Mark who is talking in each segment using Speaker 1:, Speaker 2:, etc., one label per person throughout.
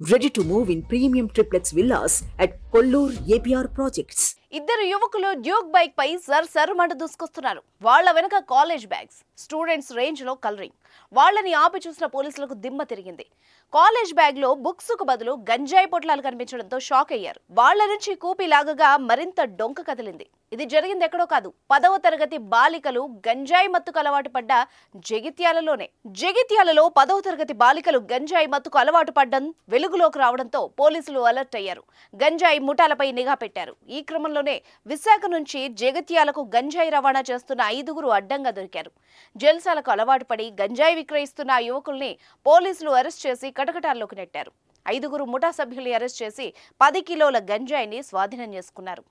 Speaker 1: Ready to move in premium triplex villas at Kollur APR Projects.
Speaker 2: ఇద్దరు యువకులు Duke bike పై సర్ సర్ మంట దూసుకొస్తున్నారు. వాళ్ళ వెనక కాలేజ్ బ్యాగ్స్ స్టూడెంట్స్ రేంజ్లో కలరింగ్ వాళ్ళని ఆపి చూసిన పోలీసులకు దిమ్మ తిరిగింది. కాలేజ్ బ్యాగ్లో బుక్స్కు బదులు గంజాయి పొట్లాలు కనిపించడంతో షాక్ అయ్యారు. వాళ్ళ నుంచి కూపి లాగగా మరింత డొంక కదిలింది. ఇది జరిగింది ఎక్కడో కాదు పదవ తరగతి బాలికలు గంజాయి మత్తుకు అలవాటు పడ్డ జగిత్యాలలోనే. జగిత్యాలలో పదవ తరగతి బాలికలు గంజాయి మత్తుకు అలవాటు పడ్డం వెలుగులోకి రావడంతో పోలీసులు అలర్ట్ అయ్యారు. గంజాయి ముఠాలపై నిఘా పెట్టారు. ఈ క్రమంలో సమయంలోనే విశాఖ నుంచి జగిత్యాలకు గంజాయి రవాణా చేస్తున్న ఐదుగురు అడ్డంగా దొరికారు. జల్సాలకు అలవాటు పడి గంజాయి విక్రయిస్తున్న ఆ యువకుల్ని పోలీసులు అరెస్ట్ చేసి కటకటాల్లోకి నెట్టారు. ఐదుగురు ముఠా సభ్యుల్ని అరెస్ట్ చేసి పది కిలోల గంజాయిని స్వాధీనం చేసుకున్నారు.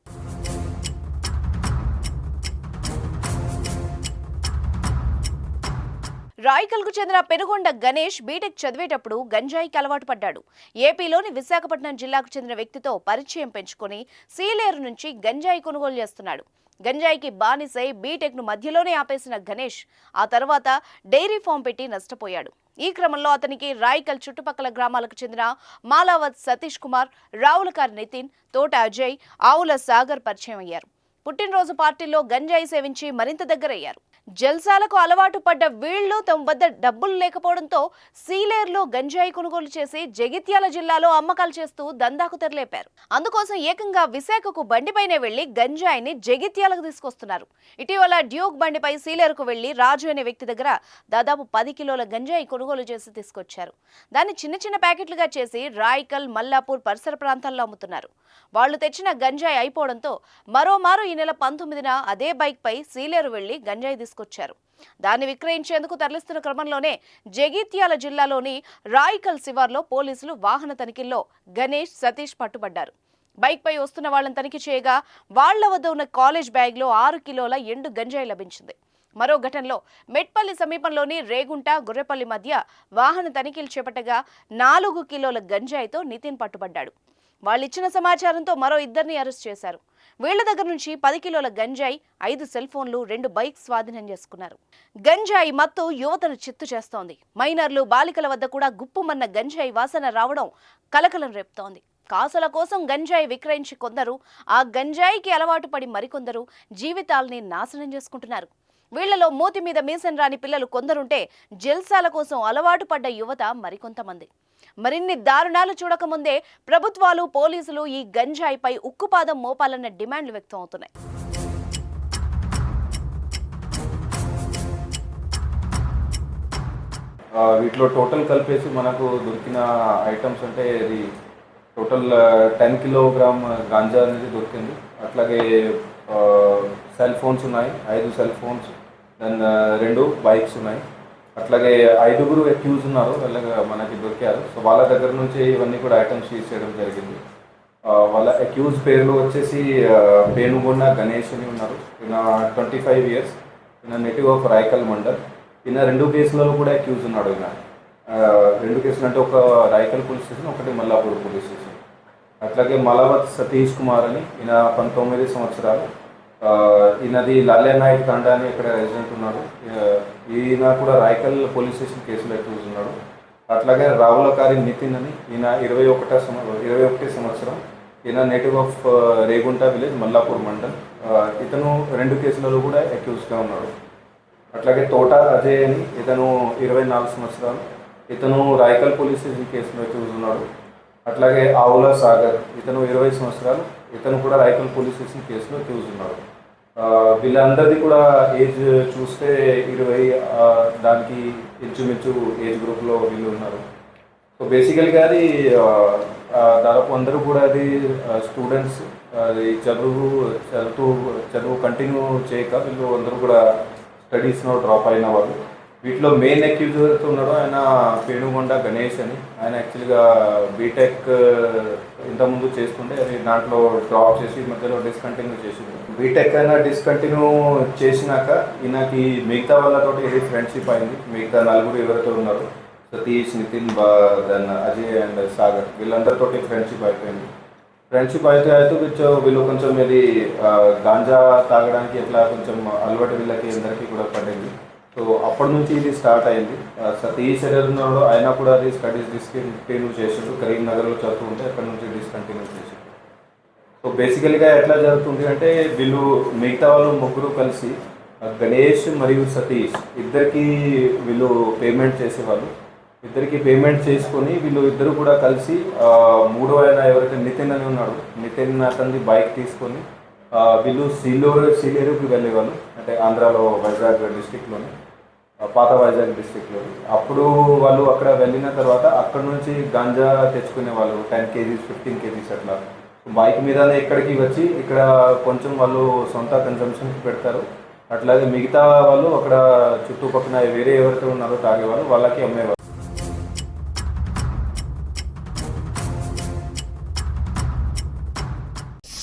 Speaker 2: రాయకల్కు చెందిన పెనుగొండ గణేష్ బీటెక్ చదివేటప్పుడు గంజాయికి అలవాటు పడ్డాడు. ఏపీలోని విశాఖపట్నం జిల్లాకు చెందిన వ్యక్తితో పరిచయం పెంచుకొని సీలేరు నుంచి గంజాయి కొనుగోలు చేస్తున్నాడు. గంజాయికి బానిసై బీటెక్ను మధ్యలోనే ఆపేసిన గణేష్ ఆ తర్వాత డైరీ ఫామ్ పెట్టి నష్టపోయాడు. ఈ క్రమంలో అతనికి రాయికల్ చుట్టుపక్కల గ్రామాలకు చెందిన మాలావత్ సతీష్ కుమార్ రావులకార్ నితిన్ తోట అజయ్ ఆవుల సాగర్ పరిచయం అయ్యారు. పుట్టినరోజు పార్టీలో గంజాయి సేవించి మరింత దగ్గరయ్యారు. జల్సాలకు అలవాటు పడ్డ వీళ్ళు తమ వద్ద డబ్బులు లేకపోవడంతో సీలేర్లో గంజాయి కొనుగోలు చేసి జగిత్యాల జిల్లాలో అమ్మకాలు చేస్తూ దందాకు తెరలేపారు. అందుకోసం ఏకంగా విశాఖకు బండిపైనే వెళ్ళి గంజాయిని జగిత్యాలకు తీసుకొస్తున్నారు. ఇటీవల డ్యూక్ బండిపై సీలేరుకు వెళ్ళి రాజు అనే వ్యక్తి దగ్గర దాదాపు పది కిలోల గంజాయి కొనుగోలు చేసి తీసుకొచ్చారు. దాన్ని చిన్న చిన్న ప్యాకెట్లుగా చేసి రాయికల్ మల్లాపూర్ పరిసర ప్రాంతాల్లో అమ్ముతున్నారు. వాళ్ళు తెచ్చిన గంజాయి అయిపోవడంతో మరోమారు ఈ నెల పంతొమ్మిదిన అదే బైక్ పై సీలేరు వెళ్ళి గంజాయి తీసుకొచ్చారు. దాన్ని విక్రయించేందుకు తరలిస్తున్న క్రమంలోనే జగిత్యాల జిల్లాలోని రాయికల్ శివార్లో పోలీసులు వాహన తనిఖీల్లో గణేష్ సతీష్ పట్టుబడ్డారు. బైక్ పై వస్తున్న వాళ్ళని తనిఖీ చేయగా వాళ్ళ వద్ద ఉన్న కాలేజ్ బ్యాగ్లో ఆరు కిలోల ఎండు గంజాయి లభించింది. మరో ఘటనలో మెట్పల్లి సమీపంలోని రేగుంట గొర్రెపల్లి మధ్య వాహన తనిఖీలు చేపట్టగా నాలుగు కిలోల గంజాయితో నితిన్ పట్టుబడ్డాడు. వాళ్ళిచ్చిన సమాచారంతో మరో ఇద్దరిని అరెస్ట్ చేశారు. వీళ్ళ దగ్గర నుంచి పది కిలోల గంజాయి ఐదు సెల్ ఫోన్లు రెండు బైక్ స్వాధీనం చేసుకున్నారు. గంజాయి మత్తు యువతను చిత్తు చేస్తోంది. మైనర్లు బాలికల వద్ద కూడా గుప్పుమన్న గంజాయి వాసన రావడం కలకలం రేపుతోంది. కాసుల కోసం గంజాయి విక్రయించి కొందరు ఆ గంజాయికి అలవాటు పడి మరికొందరు జీవితాల్ని నాశనం చేసుకుంటున్నారు. వీళ్ళలో మూతి మీద మీసం రాని పిల్లలు కొందరుంటే జల్సాల కోసం అలవాటు పడ్డ యువత మరికొంతమంది. మరిన్ని దారుణాలు చూడకముందే ప్రభుత్వాలు పోలీసులు ఈ గంజాయిపై ఉక్కుపాదం మోపాలన్న డిమాండ్లు వ్యక్తం అవుతున్నాయి.
Speaker 3: వీటిలో టోటల్ కలిపేసి మనకు దొరికిన ఐటమ్స్ అంటే ఇది టోటల్ టెన్ కిలోగ్రామ్ గాంజా అనేది దొరికింది. అట్లాగే సెల్ ఫోన్స్ ఉన్నాయి ఐదు సెల్ ఫోన్స్ దెన్ రెండు బైక్స్ ఉన్నాయి. అట్లాగే ఐదుగురు అక్యూజ్ ఉన్నారు వాళ్ళకి మనకి దొరికారు. సో వాళ్ళ దగ్గర నుంచి ఇవన్నీ కూడా ఐటమ్స్ సీజ్ చేయడం జరిగింది. వాళ్ళ అక్యూజ్ పేర్లు వచ్చేసి ఆ, పేనుగొండ గణేష్ అని ఉన్నారు. ఈయన ట్వంటీ ఫైవ్ ఇయర్స్ ఈయన నెటివ్ ఆఫ్ రాయకల్ మండల్. ఈయన రెండు కేసులలో కూడా అక్యూజ్ ఉన్నాడు ఈయన. రెండు కేసులు అంటే ఒక రాయకల్ పోలీస్ స్టేషన్ ఒకటి మల్లాపూర్ పోలీస్ స్టేషన్ అట్లాగే మలవత్ సతీష్ కుమార్ అని ఈయన పంతొమ్మిది సంవత్సరాలు. ఈయనది లాల్యా తండ అని ఇక్కడ రెసిడెంట్ ఉన్నాడు. ఈయన కూడా రాయకల్ పోలీస్ స్టేషన్ కేసులో అక్యూజ్ ఉన్నాడు. అట్లాగే రావులకారి నితిన్ అని ఈయన ఇరవై ఒకటో సంవ ఇరవై ఒకటి సంవత్సరం. ఈయన native of Regunta village Mallapur mandal. ఇతను రెండు కేసులలో కూడా అక్యూజ్గా ఉన్నాడు. అట్లాగే తోట అజయ్ అని ఇతను ఇరవై నాలుగు సంవత్సరాలు. ఇతను రాయకల్ పోలీస్ స్టేషన్ కేసులో అక్యూజ్ ఉన్నాడు. అట్లాగే ఆవుల సాగర్ ఇతను ఇరవై సంవత్సరాలు ఇతను కూడా రాయకల్ పోలీస్ స్టేషన్ కేసులో అక్యూజ్ ఉన్నాడు వీళ్ళందరిది కూడా ఏజ్ చూస్తే ఇరవై దానికి ఇంచుమించు ఏజ్ గ్రూప్లో వీళ్ళు ఉన్నారు. సో బేసికల్గా అది దాదాపు అందరూ కూడా అది స్టూడెంట్స్ అది చదువు చదువుతూ చదువు కంటిన్యూ చేయక వీళ్ళు అందరూ కూడా స్టడీస్లో డ్రాప్ అయిన వాళ్ళు. వీటిలో మెయిన్ అక్యూజ్ ఉన్నాడు ఉన్నాడో ఆయన పేణుగొండ గణేష్ అని. ఆయన యాక్చువల్గా బీటెక్ ఇంతకుముందు చేసుకుంటే అది దాంట్లో డ్రాప్ చేసి మధ్యలో డిస్కంటిన్యూ చేసింది బీటెక్ అయినా డిస్కంటిన్యూ చేసినాక ఈయనకి మిగతా వాళ్ళతో ఇది ఫ్రెండ్షిప్ అయింది. మిగతా నలుగురు ఎవరితో ఉన్నారు సతీష్ నితిన్ బా దెన్ అజయ్ అండ్ సాగర్ వీళ్ళందరితోటి ఫ్రెండ్షిప్ అయిపోయింది. ఫ్రెండ్షిప్ అయితే అయితే కొంచెం వీళ్ళు కొంచెం ఇది గాంజా తాగడానికి ఎట్లా కొంచెం అలవాటు వీళ్ళకి అందరికీ కూడా పడింది. సో అప్పటి నుంచి ఇది స్టార్ట్ అయింది. సతీష్ ఎడర్ ఉన్నాడు ఆయన కూడా అది స్టడీస్ డిస్కంటిన్యూ చేసిండు కరీంనగర్లో చదువుతుంటే అక్కడ నుంచి డిస్కంటిన్యూ చేసిండు సో బేసికల్గా ఎట్లా జరుగుతుంది అంటే వీళ్ళు మిగతా వాళ్ళు ముగ్గురు కలిసి గణేష్ మరియు సతీష్ ఇద్దరికి వీళ్ళు పేమెంట్ చేసేవాళ్ళు. ఇద్దరికి పేమెంట్ చేసుకొని వీళ్ళు ఇద్దరు కూడా కలిసి మూడో ఆయన ఎవరైతే నితిన్ అని ఉన్నాడు నితిన్ అతనిది బైక్ తీసుకొని వీళ్ళు సీలూరు సీలేరుకి వెళ్ళేవాళ్ళు. అంటే ఆంధ్రాలో వైజాగ్ డిస్టిక్లోని పాత వైజాగ్ డిస్టిక్లో అప్పుడు వాళ్ళు అక్కడ వెళ్ళిన తర్వాత అక్కడ నుంచి గాంజా తెచ్చుకునే వాళ్ళు టెన్ కేజీస్ ఫిఫ్టీన్ కేజీస్ అట్లా. బైక్ మీదనే ఇక్కడికి వచ్చి ఇక్కడ కొంచెం వాళ్ళు సొంత కన్సంప్షన్కి పెడతారు. అట్లాగే మిగతా వాళ్ళు అక్కడ చుట్టుపక్కల వేరే ఎవరైతే ఉన్నారో తాగేవాళ్ళు వాళ్ళకి అమ్మేవాళ్ళు.